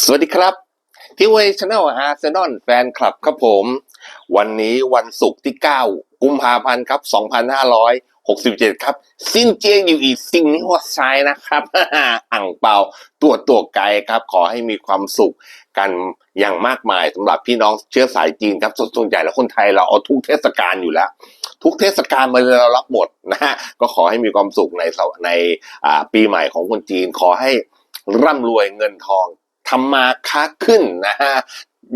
สวัสดีครับที่เวช n นลอาร์เซนอลแฟนคลับครับผม วันนี้วันศุกร์ที่ 9 กุมภาพันธ์ครับ 2567 ครับสิ้นเจียงอยู่อีกสิ่งนี้หัวใจนะครับอ่างเปาตัวตัวไกลครับ ขอให้มีความสุขกันอย่างมากมายสำหรับพี่น้องเชื้อสายจีนครับส่วนใหญ่แล้วคนไทยเราเอาทุกเทศกาลอยู่แล้ว ทุกเทศกาลมาเรารับหมดนะฮะก็ขอให้มีความสุขในในปีใหม่ของคนจีนขอให้ร่ำรวยเงินทอง ทำมาค้าขึ้นนะฮะ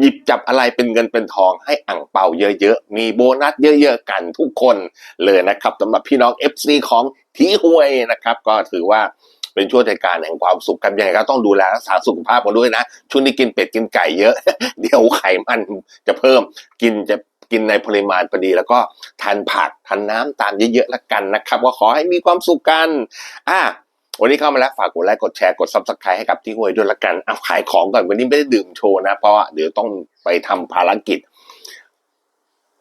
หยิบจับอะไรเป็นเงินเป็นทองให้อ่างเป่าเยอะๆ มีโบนัสเยอะๆกันทุกคนเลยนะครับสำหรับพี่น้อง FC ของทีหวยนะครับ ก็ถือว่าเป็นช่วงเทศกาลแห่งความสุขกันยังไงก็ต้องดูแลรักษาสุขภาพกันด้วยนะช่วงนี้กินเป็ดกินไก่เยอะ เดี๋ยวไขมันจะเพิ่มกินจะกินในปริมาณพอดี แล้วก็ทานผักทานน้ำตามเยอะๆแล้วกันนะครับ ก็ขอให้มีความสุขกันอะ วันนี้เข้ามาแล้วฝากกดไลค์กดแชร์กดซับสไครต์ให้กับที่หวยด้วยละกันเอาขายของก่อนวันนี้ไม่ได้ดื่มโชว์นะ เพราะว่าเดี๋ยวต้องไปทำภารกิจ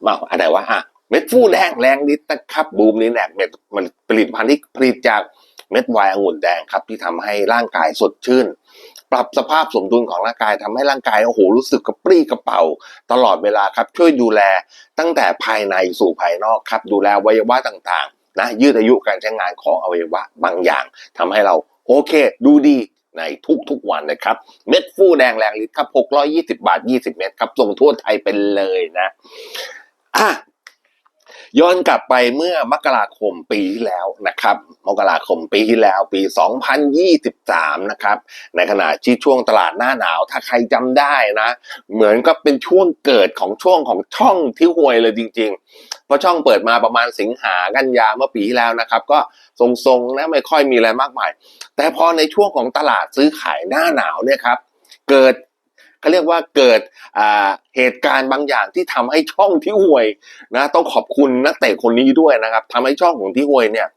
มาอะไรวะอะเม็ดฟูแดงแรงนิดนะครับบูมนี่แหละเม็ดมันผลิตภัณฑ์ที่ผลิตจากเม็ดไวน์องุ่นแดงครับ ที่ทำให้ร่างกายสดชื่น ปรับสภาพสมดุลของร่างกายทำให้ร่างกายโอ้โหรู้สึกกระปรี้กระเป๋า ตลอดเวลาครับช่วยดูแลตั้งแต่ภายในสู่ภายนอกครับ ดูแลวัยวะต่าง นะยืดอายุการใช้งานของอวัยวะบางอย่างทำให้เราโอเค ดูดีในทุกๆวันนะครับ เม็ดฟูแดงแรงลิตรครับ620 บาท 20 เม็ดครับส่งทั่วไทยเป็นเลยนะอะ ย้อนกลับไปเมื่อมกราคมปีที่แล้วนะครับ มกราคมปีที่แล้วปี 2023 นะครับ ในขณะที่ช่วงตลาดหน้าหนาวถ้าใครจำได้นะ เหมือนก็เป็นช่วงเกิดของช่วงของช่องที่ห่วยเลยจริงๆ เพราะช่องเปิดมาประมาณสิงหากันยาเมื่อปีที่แล้วนะครับ ก็ทรงๆนะไม่ค่อยมีอะไรมากมาย แต่พอในช่วงของตลาดซื้อขายหน้าหนาวเนี่ยครับเกิด เขาเรียกว่าเกิดเหตุการณ์บางอย่างที่ทำให้ช่องที่ห่วยนะต้องขอบคุณนักเตะคนนี้ด้วยนะครับทำให้ช่องของที่ห่วยเนี่ย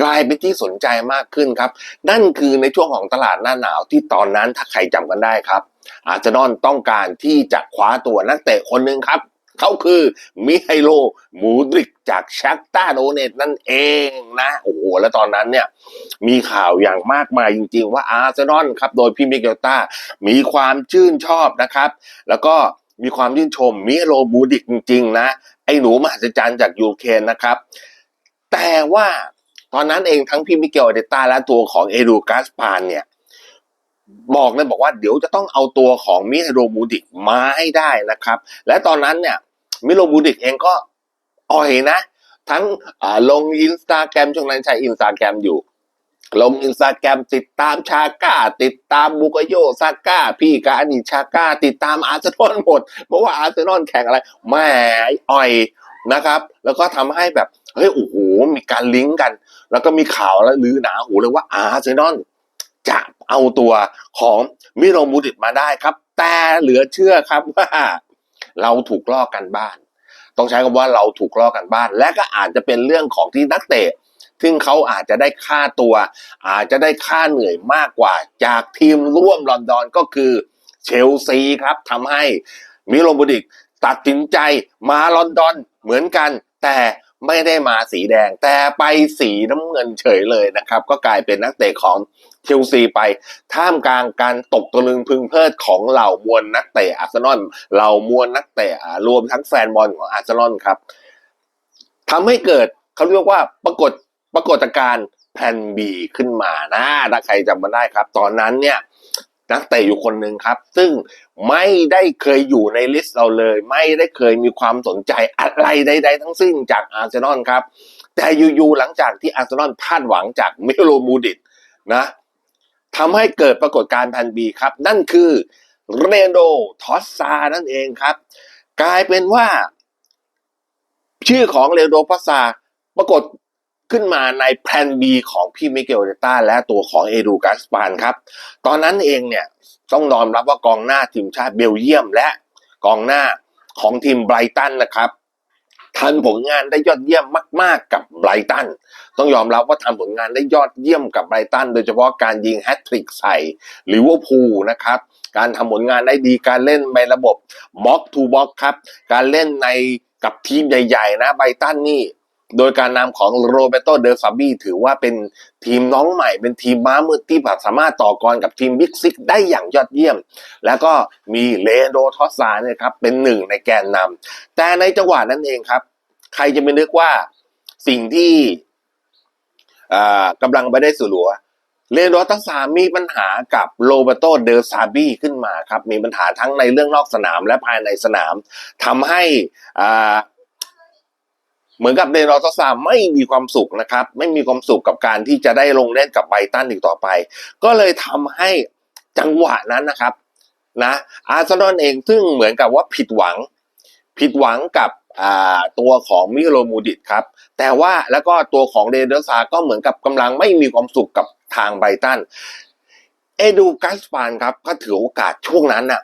กลายเป็นที่สนใจมากขึ้นครับ นั่นคือในช่วงของตลาดหน้าหนาวที่ตอนนั้นถ้าใครจำกันได้ครับ อาร์เซนอลต้องการที่จะคว้าตัวนักเตะคนหนึ่งครับ เขาคือมิไฮโลมูดริกจากชักตาโดเนตนั่นเองนะโอ้โหแล้วตอนนั้นเนี่ยมีข่าวอย่างมากมายจริง ๆ ว่าอาร์เซนอลครับโดยพี่มิเกลตามีความชื่นชอบนะครับ แล้วก็มีความชื่นชมมิไฮโลมูดริกจริง ๆ นะ ไอ้หนูมหัศจรรย์จากยูเครนนะครับ แต่ว่าตอนนั้นเองทั้งพี่มิเกลเดต้าและตัวของเอดูกาสปานเนี่ยบอกเลยบอกว่าเดี๋ยวจะต้องเอาตัวของมิโรบูดิกมาให้ได้นะครับ และตอนนั้นเนี่ย มิโรบูดิกเองก็อ่อยนะ ทั้งลงอินสตาแกรมช่วงนั้นใช้อินสตาแกรมอยู่ ลงอินสตาแกรมติดตามชาก้า ติดตามบุกโยซาก้า พี่กาอนิชาก้า ติดตามอาร์เซนอลหมดเพราะว่าอาร์เซนอลแข่งอะไรแหม่อ่อยนะครับ แล้วก็ทำให้แบบเฮ้ยโอ้โหมีการลิงก์กัน แล้วก็มีข่าวแล้วลือหนาหูเลยว่าอาร์เซนอลจะเอาตัวของมิโรมูดิตมาได้ครับ แต่เหลือเชื่อครับว่า เราถูกลอกกันบ้าน ต้องใช้คำว่าเราถูกลอกกันบ้าน และก็อาจจะเป็นเรื่องของที่นักเตะซึ่งเขาอาจจะได้ค่าตัว อาจจะได้ค่าเหนื่อยมากกว่า จากทีมร่วมลอนดอนก็คือเชลซีครับทำให้มิโลบูดิกตัดสินใจมาลอนดอนเหมือนกัน แต่ ไม่ได้มาสีแดง แต่ไปสีน้ำเงินเฉยเลยนะครับ ก็กลายเป็นนักเตะของเชลซีไป ท่ามกลางการตกตะลึงพึงเพลิดของเหล่ามวลนักเตะอาร์เซนอลเหล่ามวลนักเตะรวมทั้งแฟนบอลของอาร์เซนอลครับทำให้เกิดเขาเรียกว่าปรากฏปรากฏการณ์แพนบีขึ้นมานะถ้าใครจำมาได้ครับ ตอนนั้นเนี่ย นักเตะอยู่คนหนึ่งครับ ซึ่งไม่ได้เคยอยู่ในลิสต์เราเลย ไม่ได้เคยมีความสนใจอะไรใดๆทั้งสิ้นจากอาร์เซนอลครับ แต่อยู่ๆหลังจากที่อาร์เซนอลพลาดหวังจากมิโลมูดิตนะทำให้เกิดปรากฏการณ์แพนบีครับ นั่นคือเรนโดทอสซานั่นเองครับ กลายเป็นว่า ชื่อของเรนโดทอสซาปรากฏ ขึ้นมาในแพลน B ของพี่มิเกลเดต้าและตัวของเอดูกัสปานครับ ตอนนั้นเองเนี่ยต้องยอมรับว่ากองหน้าทีมชาติเบลเยียมและกองหน้าของทีมไบรตันนะครับทันผลงานได้ยอดเยี่ยมมาก ๆ กับไบรตัน ต้องยอมรับว่าทำผลงานได้ยอดเยี่ยมกับไบรตัน โดยเฉพาะการยิงแฮตทริกใส่ลิเวอร์พูลนะครับ การทำผลงานได้ดีการเล่นในระบบบ็อกทูบ็อกครับ การเล่นในกับทีมใหญ่ ๆ นะไบรตันนี่ โดยการนำของโรเบโตเดอซาบีถือว่าเป็นทีมน้องใหม่ เป็นทีมม้ามืดที่สามารถต่อกรกับทีมบิ๊กซิกได้อย่างยอดเยี่ยม แล้วก็มีเลโดทอสซาเนี่ยครับเป็นหนึ่งในแกนนำแต่ในจังหวะนั้นเองครับ ใครจะไปนึกว่าสิ่งที่อ่ากำลังไปได้สู่หลัวเลโดทัสซามีปัญหากับโรเบโตเดอซาบีขึ้นมาครับ มีปัญหาทั้งในเรื่องนอกสนามและภายในสนามทำให้อ่า เหมือนกับเดนอตซาไม่มีความสุขนะครับ ไม่มีความสุขกับการที่จะได้ลงเล่นกับไบตันอีกต่อไป ก็เลยทำให้จังหวะนั้นนะครับนะอาร์เซนอลเองซึ่งเหมือนกับว่าผิดหวัง ผิดหวังกับตัวของมิโลมูดิตครับ แต่ว่าแล้วก็ตัวของเดนอตซาก็เหมือนกับกำลังไม่มีความสุขกับทางไบตันเอดูกัสปานครับก็ถือโอกาสช่วงนั้นน่ะ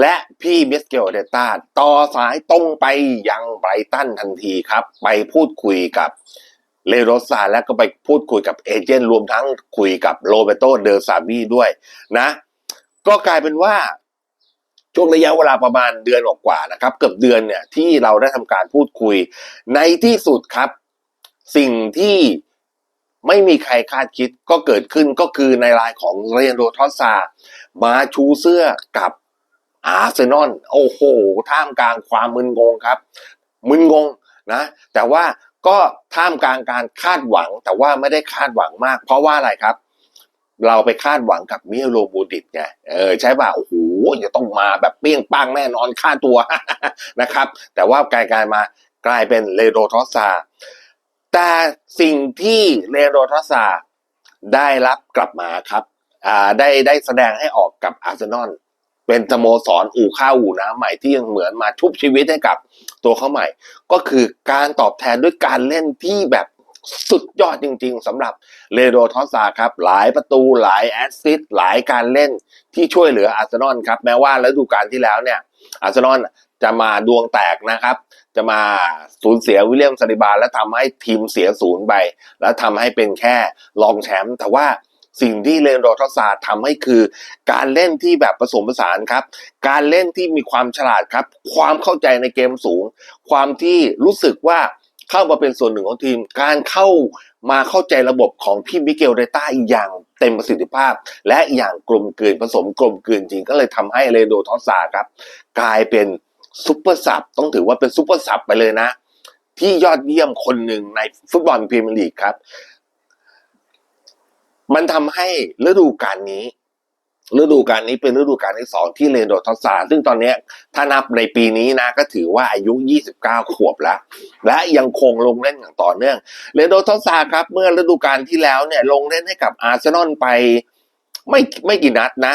และพี่มิสเกลเดต้าต่อสายตรงไปยังไบรตันทันทีครับ ไปพูดคุยกับเลโรซาและก็ไปพูดคุยกับเอเจนต์รวมทั้งคุยกับโรเบโตเดอซาบีด้วยนะ ก็กลายเป็นว่าช่วงระยะเวลาประมาณเดือนกว่าๆนะครับ เกือบเดือนเนี่ยที่เราได้ทำการพูดคุย ในที่สุดครับ สิ่งที่ไม่มีใครคาดคิดก็เกิดขึ้นก็คือในรายของเรนโดทอสซามาชูเสื้อกับ อาร์เซนอลโอ้โห ท่ามกลางความมึนงงครับ มึนงงนะ แต่ว่าก็ท่ามกลางการคาดหวัง แต่ว่าไม่ได้คาดหวังมาก เพราะว่าอะไรครับ เราไปคาดหวังกับมิโลบูดิตไงเออใช่ป่ะโอ้โหจะต้องมาแบบเปี้ยงปังแน่นอนค่าตัวนะครับ แต่ว่ากลายกลายมากลายเป็นเลโดทอสซาแต่สิ่งที่เลโดทอสซาได้รับกลับมาครับอ่าได้ได้แสดงให้ออกกับอาร์เซนอล เป็นสโมสรอู่ข้าวอู่น้ำใหม่ที่ยังเหมือนมาชุบชีวิตให้กับตัวเขาใหม่ ก็คือการตอบแทนด้วยการเล่นที่แบบสุดยอดจริงๆสำหรับเลโดทอสซาครับ หลายประตูหลายแอสซิสต์หลายการเล่นที่ช่วยเหลืออาร์เซนอลครับ แม้ว่าฤดูกาลที่แล้วเนี่ยอาร์เซนอลจะมาดวงแตกนะครับ จะมาสูญเสียวิลเลียมซาลิบา และทำให้ทีมเสียศูนย์ไป แล้วทำให้เป็นแค่รองแชมป์แต่ว่า สิ่งที่เลนโดทอสซาทำให้คือ การเล่นที่แบบผสมผสานครับ การเล่นที่มีความฉลาดครับ ความเข้าใจในเกมสูง ความที่รู้สึกว่าเข้ามาเป็นส่วนหนึ่งของทีม การเข้ามาเข้าใจระบบของพี่มิเกลเดต้าอย่างเต็มประสิทธิภาพ และอย่างกลมกลืนผสมกลมกลืนจริงก็เลยทำให้เลโดทอสซาครับ กลายเป็นซุปเปอร์ซับต้องถือว่าเป็นซุปเปอร์ซับไปเลยนะ ที่ยอดเยี่ยมคนหนึ่งในฟุตบอลพรีเมียร์ลีกครับ มันทำให้ฤดูกาลนี้ฤดูกาลนี้เป็นฤดูกาลที่สองที่เลนโดทอสซาซึ่งตอนนี้ถ้านับในปีนี้นะก็ถือว่าอายุ 29 ขวบแล้ว และยังคงลงเล่นอย่างต่อเนื่องเลนโดทอสซาครับ เมื่อฤดูกาลที่แล้วเนี่ยลงเล่นให้กับอาร์เซนอลไปไม่ไม่กี่นัดนะ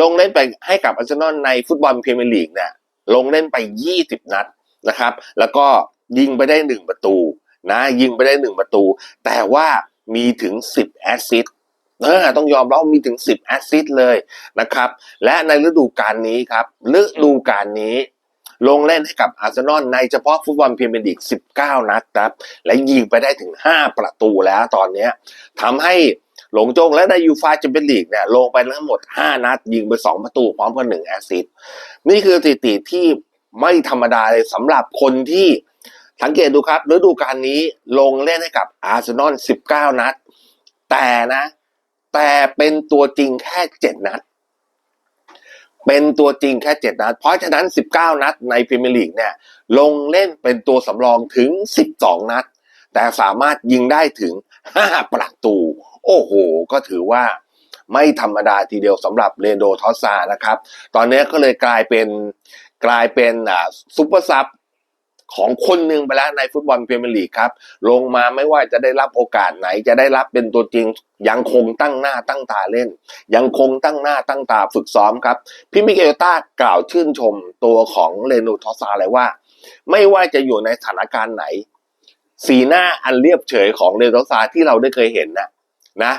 ลงเล่นไปให้กับอาร์เซนอลในฟุตบอลพรีเมียร์ลีกเนี่ยลงเล่นไป 20 นัดนะครับ แล้วก็ยิงไปได้หนึ่งประตูนะยิงไปได้หนึ่งประตู แต่ว่ามีถึง 10 แอสซิสต์ เออต้องยอมรับว่ามีถึง 10 แอสซิสต์เลยนะครับ และในฤดูกาลนี้ครับฤดูกาลนี้ ลงเล่นให้กับอาร์เซนอลในเฉพาะฟุตบอลพรีเมียร์ลีก 19 นัดครับ และยิงไปได้ถึง 5 ประตูแล้วตอนนี้ทำให้หลงจงและในยูฟาแชมเปี้ยนลีกเนี่ยลงไปทั้งหมด 5 นัด ยิงไป 2 ประตูพร้อมกับ1แอสซิสต์นี่คือสถิติที่ไม่ธรรมดาเลยสำหรับคนที่สังเกตดูครับฤดูกาลนี้ลงเล่นให้กับอาร์เซนอล19 นัด แต่นะ แต่เป็นตัวจริงแค่7นัด เป็นตัวจริงแค่7นัด เพราะฉะนั้น 19 นัดในพรีเมียร์ลีกเนี่ย ลงเล่นเป็นตัวสำรองถึง 12 นัด แต่สามารถยิงได้ถึง 5 ประตู โอ้โห ก็ถือว่าไม่ธรรมดาทีเดียวสำหรับเรนโดทอสซานะครับ ตอนนี้ก็เลยกลายเป็นกลายเป็นอ่าซุปเปอร์ซับ ของคนหนึ่งไปแล้วในฟุตบอลพรีเมียร์ลีกครับ ลงมาไม่ว่าจะได้รับโอกาสไหนจะได้รับเป็นตัวจริงยังคงตั้งหน้าตั้งตาเล่น ยังคงตั้งหน้าตั้งตาฝึกซ้อมครับ พี่มิเกลต้ากล่าวชื่นชมตัวของเรนูทอซาเลยว่า ไม่ว่าจะอยู่ในสถานการณ์ไหน สีหน้าอันเรียบเฉยของเรนูทอซาที่เราได้เคยเห็นนะนะ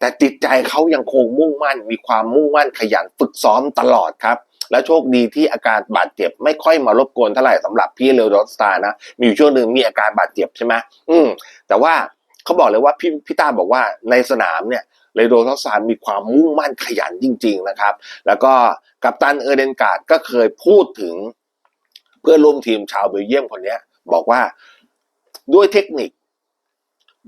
แต่จิตใจเขายังคงมุ่งมั่น มีความมุ่งมั่นขยันฝึกซ้อมตลอดครับ และโชคดีที่อาการบาดเจ็บไม่ค่อยมารบกวนเท่าไหร่สำหรับพี่เลโดสตานะ มีอยู่ช่วงหนึ่งมีอาการบาดเจ็บใช่ไหมอืม แต่ว่าเขาบอกเลยว่าพี่พี่ต้าบอกว่าในสนามเนี่ยเลโดทัสซานมีความมุ่งมั่นขยันจริง ๆนะครับ แล้วก็กัปตันเออร์เดนการ์ดก็เคยพูดถึง เพื่อนร่วมทีมชาวเบลเยียมคนนี้บอกว่าด้วยเทคนิค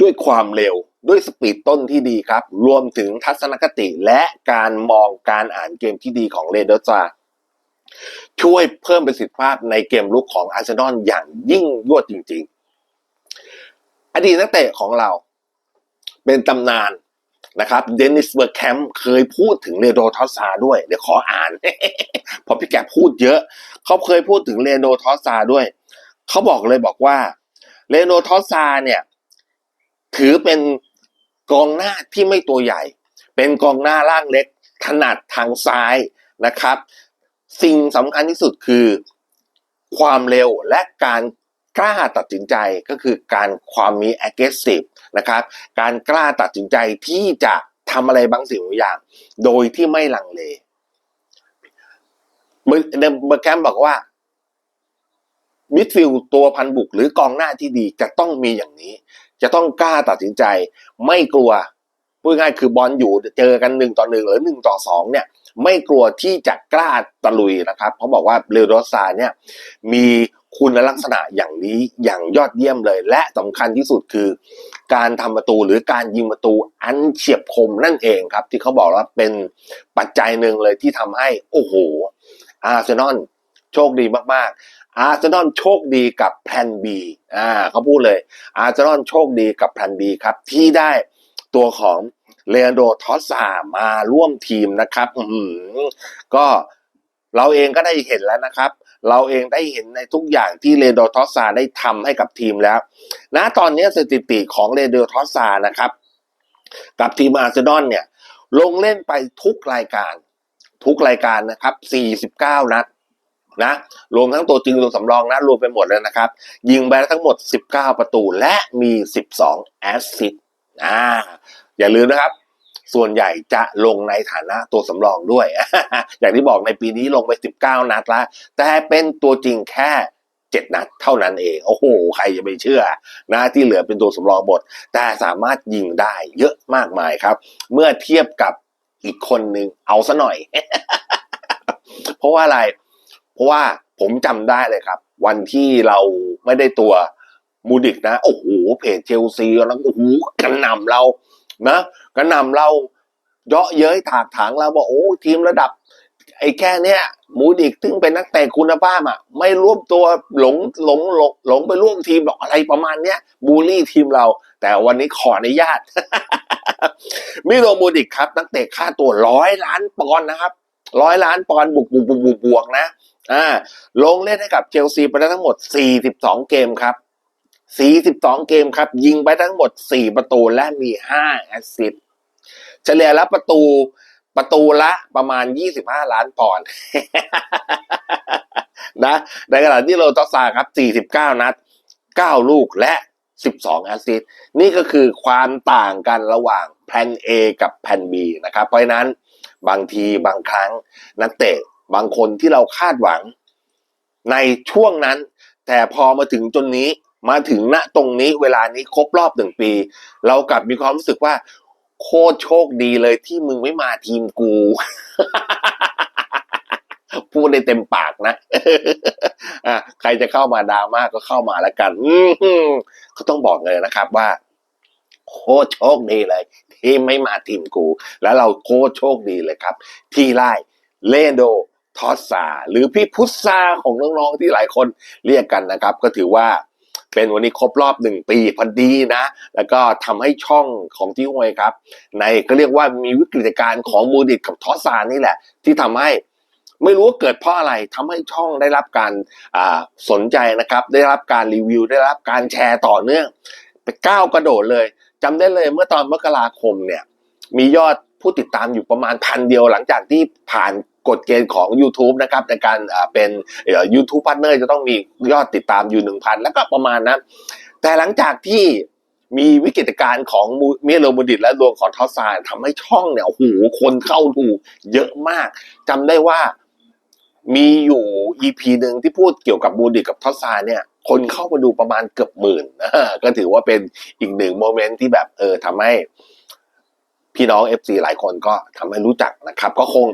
ด้วยความเร็ว ด้วยสปีดต้นที่ดีครับ รวมถึงทัศนคติและการมองการอ่านเกมที่ดีของเรเดอร์ซาช่วยเพิ่มประสิทธิภาพในเกมลุกของอาร์เซนอลอย่างยิ่งยวดจริง ๆ อดีตนักเตะของเราเป็นตำนานนะครับเดนิสเบอร์แคมป์เคยพูดถึงเรโดทอสซาด้วย เดี๋ยวขออ่านเพราะพี่แกพูดเยอะ เขาเคยพูดถึงเรโดทอสซาด้วย เขาบอกเลยบอกว่าเรโดทอสซาเนี่ย ถือเป็น กองหน้าที่ไม่ตัวใหญ่ เป็นกองหน้าร่างเล็กถนัดทางซ้ายนะครับ สิ่งสำคัญที่สุดคือ ความเร็วและการกล้าตัดสินใจก็คือการความมี aggressive นะครับ การกล้าตัดสินใจที่จะทำอะไรบางสิ่งบางอย่าง โดยที่ไม่ลังเลเบอร์เบอร์แคมบอกว่ามิดฟิลด์ตัวพันบุกหรือกองหน้าที่ดีจะต้องมีอย่างนี้ จะต้องกล้าตัดสินใจ ไม่กลัวพูดง่ายคือบอลอยู่เจอกันหนึ่งต่อหนึ่งหรือหนึ่งต่อสองเนี่ยไม่กลัวที่จะกล้าตะลุยนะครับเขาบอกว่าเรโรซาเนี่ยมีคุณลักษณะอย่างนี้อย่างยอดเยี่ยมเลย และสำคัญที่สุดคือ การทำประตูหรือการยิงประตูอันเฉียบคมนั่นเองครับ ที่เขาบอกว่าเป็นปัจจัยหนึ่งเลยที่ทำให้ โอ้โหอาร์เซนอล โชคดีมากๆ อาร์เซนอลโชคดีกับแพลน B อ่าเขาพูดเลย อาร์เซนอลโชคดีกับแพลน B ครับ ที่ได้ตัวของเลอันโดทอสซามาร่วมทีมนะครับอืมก็เราเองก็ได้เห็นแล้วนะครับ เราเองได้เห็นในทุกอย่างที่เรโดทอสซาได้ทำให้กับทีมแล้วณตอนนี้สถิติของเรโดทอสซานะครับ กับทีมอาร์เซนอลเนี่ย ลงเล่นไปทุกรายการ ทุกรายการนะครับ 49 นัด นะรวมทั้งตัวจริงตัวสำรองนะรวมไปหมดแล้วนะครับ ยิงไปทั้งหมด 19 ประตูและมี 12 แอสซิสต์อ่าอย่าลืมนะครับ ส่วนใหญ่จะลงในฐานะตัวสำรองด้วย อย่างที่บอกในปีนี้ลงไป 19 นัดละแต่เป็นตัวจริงแค่7นัดเท่านั้นเอง โอ้โห ใครจะไปเชื่อนะที่เหลือเป็นตัวสำรองหมดแต่สามารถยิงได้เยอะมากมายครับ เมื่อเทียบกับอีกคนหนึ่งเอาซะหน่อย เพราะว่าอะไร เพราะว่าผมจำได้เลยครับ วันที่เราไม่ได้ตัวมูดิกนะ โอ้โหเพจเชลซีแล้วโอ้โหกระนำเรานะกระนำเราเยาะเย้ยถากถางเราบอกโอ้ทีมระดับ ไอ้แค่เนี้ยมูดิกซึ่งเป็นนักเตะคุณภาพอะไม่ร่วมตัวหลงหลงหลงหลงไปร่วมทีมหรอกอะไรประมาณเนี้ยบูลลี่ทีมเรา แต่วันนี้ขออนุญาตมิโรมูดิกครับ นักเตะค่าตัวร้อยล้านปอนด์นะครับร้อยล้านปอนด์บวกบวกบวกบวกนะ อ่าลงเล่นให้กับเชลซีไปได้ทั้งหมด 42 เกมครับ 42 เกมครับ ยิงไปทั้งหมด 4 ประตูและมี 5 แอสซิสต์เฉลี่ยแล้วประตูประตูละประมาณ 25 ล้านปอนด์นะในขณะที่โรตอสซาครับ 49 นัด 9 ลูกและ 12 แอสซิสต์นี่ก็คือความต่างกันระหว่างแพน A กับแพน B นะครับ เพราะนั้นบางทีบางครั้งนักเตะ บางคนที่เราคาดหวัง ในช่วงนั้น แต่พอมาถึงจนนี้มาถึงณตรงนี้เวลานี้ครบรอบหนึ่งปี เรากลับมีความรู้สึกว่า โคตรโชคดีเลยที่มึงไม่มาทีมกู พูดได้เต็มปากนะอะใครจะเข้ามาดราม่าก็เข้ามาแล้วกัน อืมก็ต้องบอกเลยนะครับว่า โคตรโชคดีเลย ที่ไม่มาทีมกู แล้วเราโคตรโชคดีเลยครับ ที่ไล่เลโด ทอสซาหรือพี่พุทธาของน้องๆที่หลายคนเรียกกันนะครับ ก็ถือว่าเป็นวันนี้ครบรอบหนึ่งปีพอดีนะ แล้วก็ทำให้ช่องของที่ห้วยครับ ในก็เรียกว่ามีวิกฤตการณ์ของมูดิตกับทอสซานี่แหละ ที่ทำให้ไม่รู้ว่าเกิดเพราะอะไรทำให้ช่องได้รับการสนใจนะครับ ได้รับการรีวิว ได้รับการแชร์ต่อเนื่องไปก้าวกระโดดเลยจำได้เลยเมื่อตอนมกราคมเนี่ยมียอด ผู้ติดตามอยู่ประมาณพันเดียวหลังจากที่ผ่านกฎเกณฑ์ของ YouTube นะครับในการเป็น YouTube Partner จะต้องมียอดติดตามอยู่หนึ่งพันแล้วก็ประมาณนั้นแต่หลังจากที่มีวิกฤตการณ์ของมูเมโลมูดิตและดวงของทอซานทำให้ช่องเนี่ยโอ้โหคนเข้าดูเยอะมากจำได้ว่ามีอยู่ EP หนึ่งที่พูดเกี่ยวกับมูดิตกับทอซานเนี่ยคนเข้ามาดูประมาณเกือบหมื่นก็ถือว่าเป็นอีกหนึ่งโมเมนต์ที่แบบเออทำให้ พี่น้อง FC หลายคนก็ทำให้รู้จักนะครับ ก็คง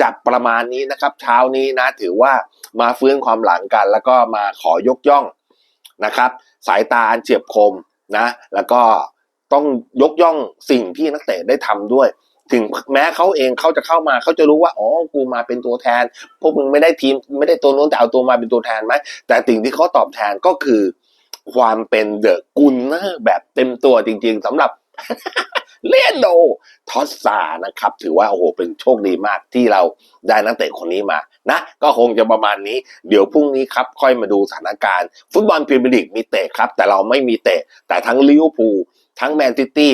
จับประมาณนี้นะครับ เช้านี้นะถือว่ามาฟื้นความหลังกัน แล้วก็มาขอยกย่องนะครับ สายตาอันเฉียบคมนะ แล้วก็ต้องยกย่องสิ่งที่นักเตะได้ทำด้วย ถึงแม้เขาเองเขาจะเข้ามาเขาจะรู้ว่าอ๋อกูมาเป็นตัวแทน พวกมึงไม่ได้ทีมไม่ได้ตัวนู้นแต่เอาตัวมาเป็นตัวแทนไหมแต่สิ่งที่เขาตอบแทนก็คือ ความเป็นเดอะกุนเนอร์แบบเต็มตัวจริง ๆสำหรับ เลนโดทอสซานะครับ ถือว่าโอ้โหเป็นโชคดีมากที่เราได้นักเตะคนนี้มานะ ก็คงจะประมาณนี้ เดี๋ยวพรุ่งนี้ครับ ค่อยมาดูสถานการณ์ ฟุตบอลพรีเมียร์ลีกมีเตะครับ แต่เราไม่มีเตะ แต่ทั้งลิเวอร์พูลทั้งแมนซิตี้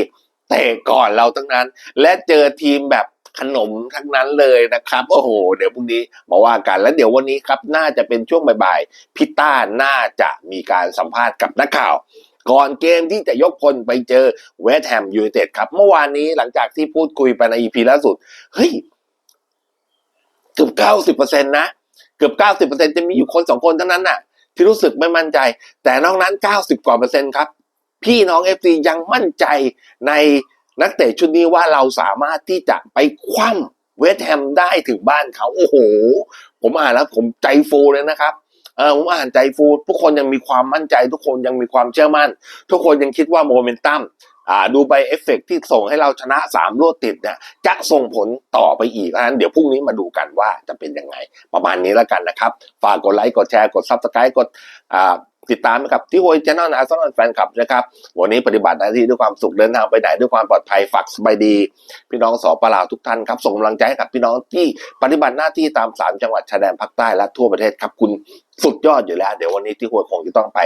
เตะก่อนเราทั้งนั้น และเจอทีมแบบขนมทั้งนั้นเลยนะครับ โอ้โห เดี๋ยวพรุ่งนี้มาว่ากัน แล้วเดี๋ยววันนี้ครับ น่าจะเป็นช่วงบ่ายๆพี่ต้าน่าจะมีการสัมภาษณ์กับนักข่าว ก่อนเกมที่จะยกพลไปเจอเวสต์แฮมยูไนเต็ดครับ เมื่อวานนี้หลังจากที่พูดคุยไปในอีพีล่าสุด เฮ้ย เกือบเก้าสิบเปอร์เซ็นต์นะเกือบเก้าสิบเปอร์เซ็นต์จะมีอยู่คนสองคนเท่านั้นน่ะ ที่รู้สึกไม่มั่นใจ แต่นอกนั้นเก้าสิบกว่าเปอร์เซ็นต์ครับ พี่น้องเอฟซียังมั่นใจในนักเตะชุดนี้ว่าเราสามารถที่จะไปคว่ำเวสต์แฮมได้ถึงบ้านเขา โอ้โห ผมอ่านแล้วผมใจฟูเลยนะครับ เออผมอ่านใจฟูทุกคนยังมีความมั่นใจ ทุกคนยังมีความเชื่อมั่น ทุกคนยังคิดว่าโมเมนตัมอ่าดูไปเอฟเฟกต์ที่ส่งให้เราชนะสามรวดติดเนี่ยจะส่งผลต่อไปอีกนั้นเดี๋ยวพรุ่งนี้มาดูกันว่าจะเป็นยังไง ประมาณนี้แล้วกันนะครับ ฝากกดไลค์กดแชร์กดซับสไครต์กดอ่า ติดตามนะครับที่โวยช anel อาร์ซอนแฟนคลับนะครับ วันนี้ปฏิบัติหน้าที่ด้วยความสุขเดินทางไปไหนด้วยความปลอดภัยฝากสบายดี พี่น้องสอปลาวทุกท่านครับส่งกำลังใจให้กับพี่น้องที่ปฏิบัติหน้าที่ตามสามจังหวัดชายแดนภาคใต้และทั่วประเทศครับคุณสุดยอดอยู่แล้ว เดี๋ยววันนี้ที่หวยคงจะต้องไป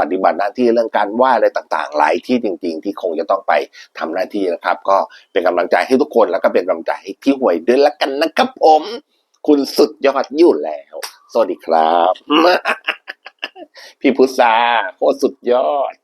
ปฏิบัติหน้าที่เรื่องการไหว้อะไรต่างๆ หลายที่จริง ๆ ที่คงจะต้องไปทำหน้าที่นะครับ ก็เป็นกำลังใจให้ทุกคนแล้วก็เป็นกำลังใจให้ที่หวยด้วยละกันนะครับผม คุณสุดยอดอยู่แล้ว สวัสดีครับ พี่พุทธาโคตรสุดยอด